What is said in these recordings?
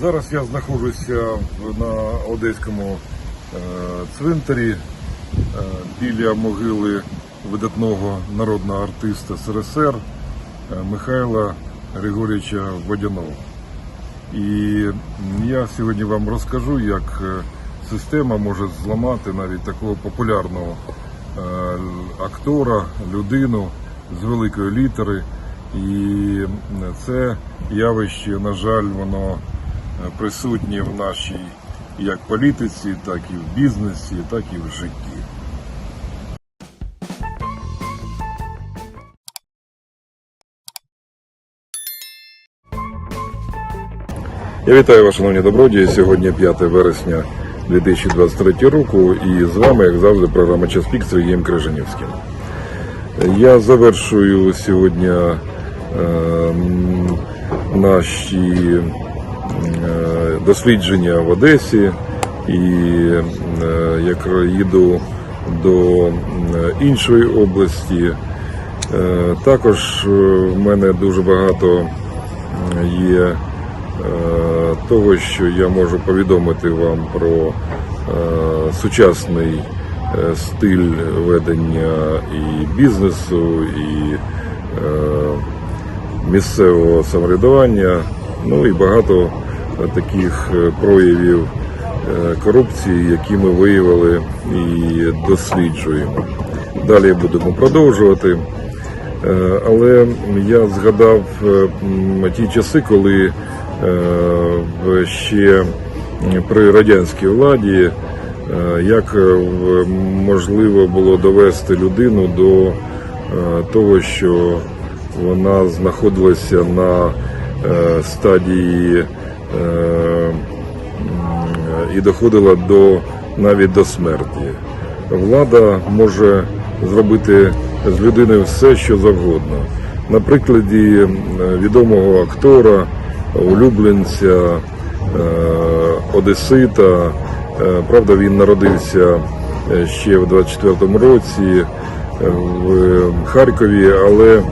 Зараз я знаходжуся на Одеському е, цвинтарі е, біля могили видатного народного артиста СРСР е, Михайла Григорійовича Водянова. І я сьогодні вам розкажу, як система може зламати навіть такого популярного актора, людину з великої літери. І це явище, на жаль, воно присутнє в нашій як політиці, так і в бізнесі, так і в житті. Я вітаю вас, шановні добродії. Сьогодні 5 вересня 2023 року і з вами, як завжди, програма Час пік з Сергієм Крижанівським. Я завершую сьогодні е, наші дослідження в Одесі і е, як їду до іншої області. Е, Також е, в мене дуже багато є е, того, що я можу повідомити вам про е, сучасний е, стиль ведення і бізнесу, і е, місцевого самоврядування, ну і багато е, таких е, проявів е, корупції, які ми виявили і досліджуємо. Далі будемо продовжувати. Е, Але я згадав ті часи, коли ще при радянській владі, як можливо було довести людину до того, що вона знаходилася на стадії і доходила до навіть до смерті. Влада може зробити з людини все, що завгодно. На прикладі е, відомого актора, улюбленця е, Одесита. Е, Правда, він народився е, ще в 24-му році е, в Харкові, але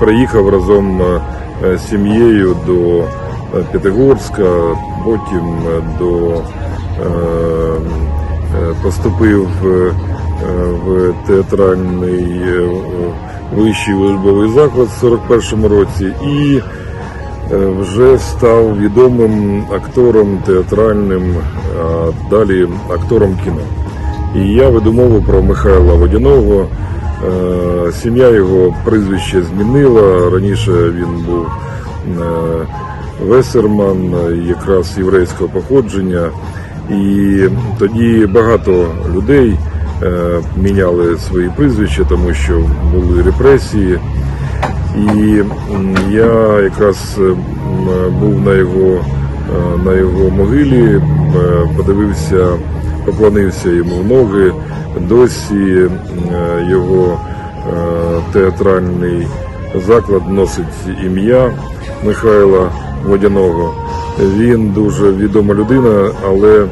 приїхав разом е, з сім'єю до е, П'ятигорська, потім е, до е, е, поступив е, в театральний е, вищий учбовий заклад в 41-му році і е, вже став відомим актором театральним, а далі актором кіно. І я веду мову про Михайла Водяного. Е, Сім'я його прізвище змінила. Раніше він був е, Весерман, е, якраз єврейського походження. І тоді багато людей е, міняли свої прізвища, тому що були репресії. І я якраз е, був на його, на його могилі, подивився, поклонився йому в ноги. Досі його театральний заклад носить ім'я Михайла Водяного. Він дуже відома людина, але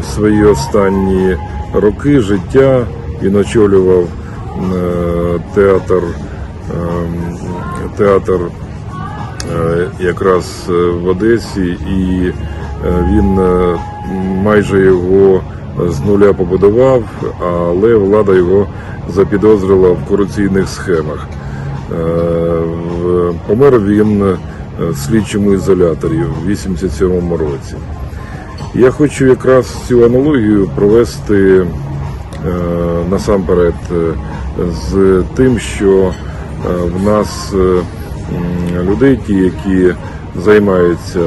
в свої останні роки життя він очолював е, театр ем, театр е, якраз е, в Одесі, і е, він е, майже його з нуля побудував, але влада його запідозрила в корупційних схемах. Е, Помер він е, в слідчому ізоляторі в 87-му році. Я хочу якраз цю аналогію провести е, насамперед е, з тим, що е, в нас е, людей, які займаються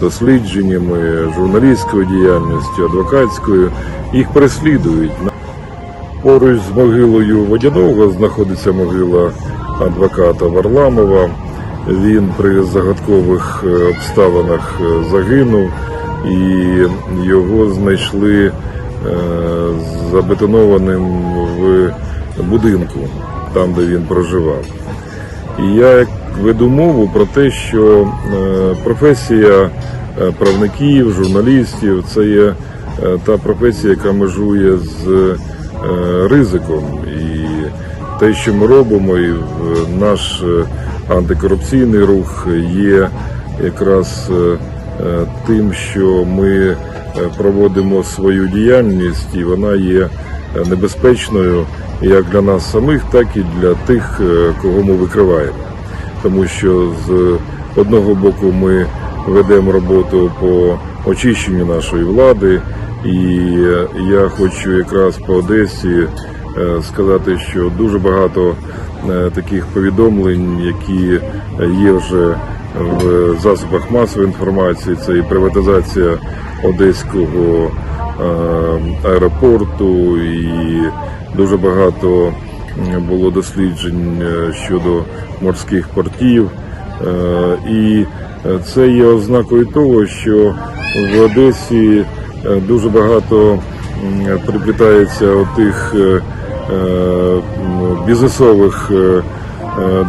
дослідженнями, журналістською діяльністю, адвокатською, їх переслідують. Поруч з могилою Водяного знаходиться могила адвоката Варламова. Він при загадкових е, обставинах е, загинув, і його знайшли е, забетонованим в будинку, там де він проживав. І я веду мову про те, що професія правників, журналістів це є та професія, яка межує з ризиком. І те, що ми робимо, і наш антикорупційний рух є якраз е, е, тим, що ми е, проводимо свою діяльність, і вона є небезпечною як для нас самих, так і для тих, кого ми викриваємо. Тому що з одного боку ми ведемо роботу по очищенню нашої влади, і я хочу якраз по Одесі сказати, що дуже багато таких повідомлень, які є вже в засобах масової інформації, це і приватизація одеського е, аеропорту, і дуже багато було досліджень е, щодо морських портів. Е, І е, це є ознакою того, що в Одесі е, дуже багато приплітається тих е, е, бізнесових е, е,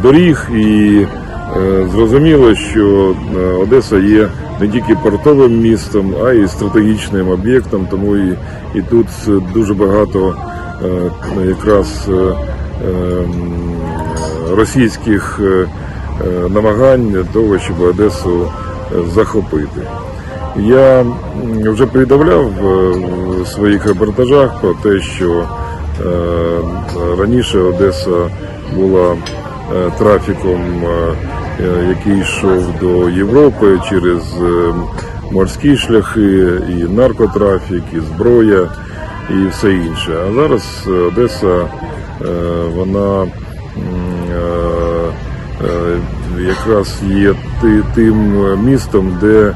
доріг, і е, зрозуміло, що е, Одеса є не тільки портовим містом, а й стратегічним об'єктом, тому і, і тут е, дуже багато е, якраз е, е, м, російських е, е, намагань для того, щоб Одесу е, захопити. Я вже повідомляв е, в своїх репортажах про те, що е, раніше Одеса була е, трафіком, е, е, який йшов до Європи через е, морські шляхи, і наркотрафік, і зброя, і все інше. А зараз е, Одеса е, вона е, е, якраз є тим містом, де е,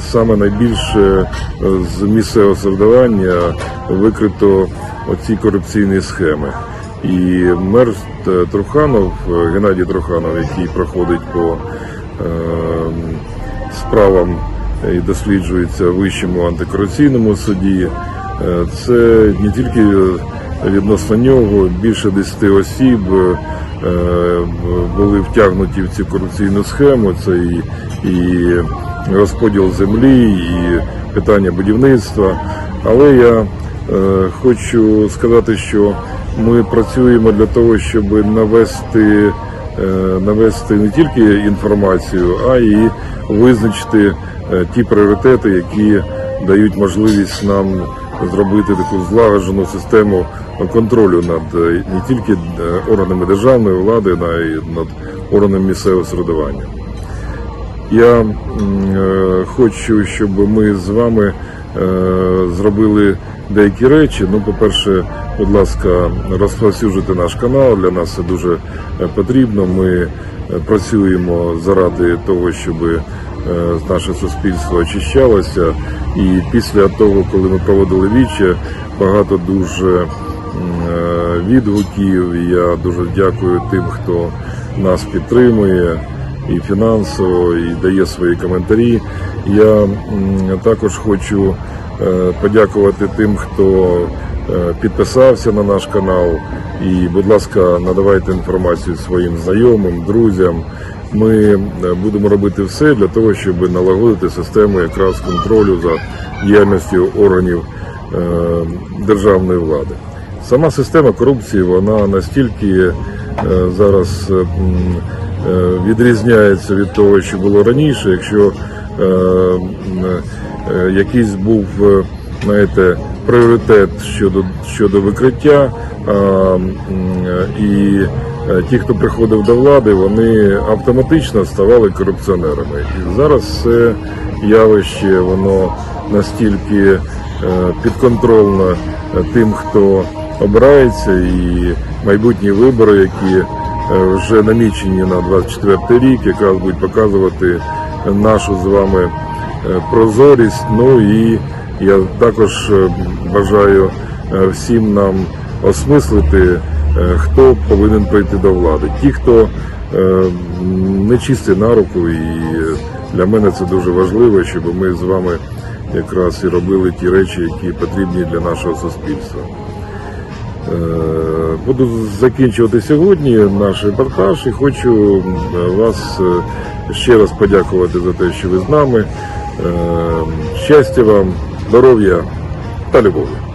саме найбільше е, з місцевого самоврядування викрито оці корупційні схеми. І мер е, Труханов, е, Геннадій Труханов, який проходить по е, справам і досліджується Вищому антикорупційному суді, е, це не тільки відносно нього, більше 10 осіб е, були втягнуті в цю корупційну схему. Це і, і розподіл землі, і питання будівництва. Але я е, хочу сказати, що ми працюємо для того, щоб навести, е, навести не тільки інформацію, а й визначити е, ті пріоритети, які дають можливість нам зробити таку злагоджену систему контролю над не тільки органами державної влади, а й над органами місцевого середування. Я е, хочу, щоб ми з вами е, зробили деякі речі. Ну, по-перше, будь ласка, розповсюджуйте наш канал. Для нас це дуже е, потрібно. Ми працюємо заради того, щоб наше суспільство очищалося. І після того, коли ми проводили віче, багато дуже відгуків. Я дуже дякую тим, хто нас підтримує і фінансово, і дає свої коментарі. Я також хочу е, подякувати тим, хто е, підписався на наш канал. І, будь ласка, надавайте інформацію своїм знайомим, друзям. Ми е, будемо робити все для того, щоб налагодити систему якраз контролю за діяльністю органів державної влади. Сама система корупції вона настільки зараз відрізняється від того, що було раніше. Якщо е, е, якийсь був е, знаєте, пріоритет щодо щодо викриття, е, і е, ті, хто приходив до влади, вони автоматично ставали корупціонерами. І зараз це явище воно настільки е, підконтрольно е, тим, хто обирається, і майбутні вибори, які е, вже намічені на 24 рік, якраз будуть показувати нашу з вами е, прозорість. Ну і я також е, бажаю е, всім нам осмислити, е, хто повинен прийти до влади. Ті, хто е, не чистий на руку, і е, для мене це дуже важливо, щоб ми з вами якраз і робили ті речі, які потрібні для нашого суспільства. Е, Буду закінчувати сьогодні наш репортаж і хочу е, вас е, ще раз подякувати за те, що ви з нами. Щастя вам, здоров'я та любові.